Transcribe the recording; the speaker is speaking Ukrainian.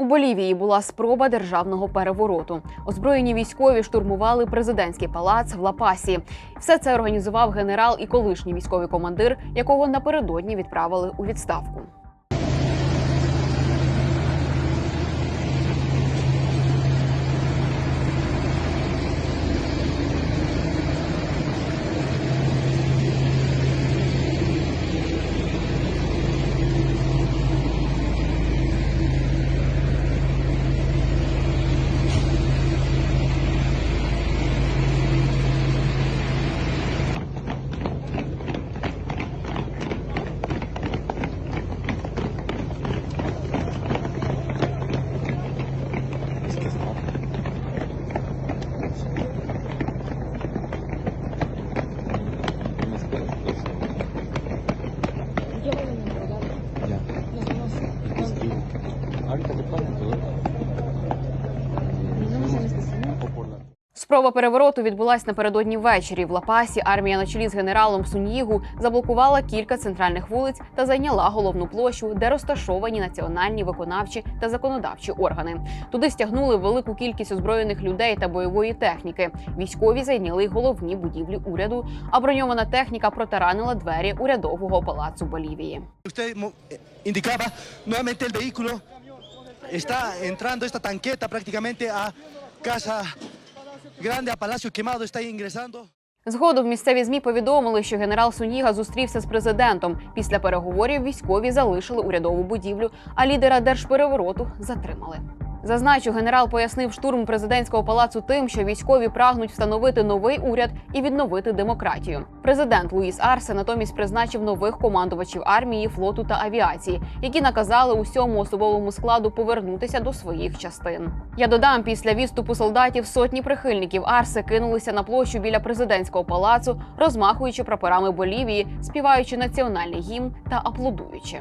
У Болівії була спроба державного перевороту. Озброєні військові штурмували президентський палац в Лапасі. Все це організував генерал і колишній військовий командир, якого напередодні відправили у відставку. 아리따 못 가면 되겠다. Спроба перевороту відбулась напередодні ввечері. В Лапасі армія на чолі з генералом Суньїгу заблокувала кілька центральних вулиць та зайняла головну площу, де розташовані національні виконавчі та законодавчі органи. Туди стягнули велику кількість озброєних людей та бойової техніки. Військові зайняли головні будівлі уряду, а броньована техніка протаранила двері урядового палацу Болівії. Eh, está entrando esta tanqueta prácticamente a Casa Grande, a Palacio Quemado, está. Згодом місцеві змі повідомили, що генерал Суніга зустрівся з президентом. Після переговорів військові залишили урядову будівлю, а лідера держперевороту затримали. Зазначу, генерал пояснив штурм президентського палацу тим, що військові прагнуть встановити новий уряд і відновити демократію. Президент Луїс Арсе натомість призначив нових командувачів армії, флоту та авіації, які наказали усьому особовому складу повернутися до своїх частин. Я додам, після відступу солдатів сотні прихильників Арсе кинулися на площу біля президентського палацу, розмахуючи прапорами Болівії, співаючи національний гімн та аплодуючи.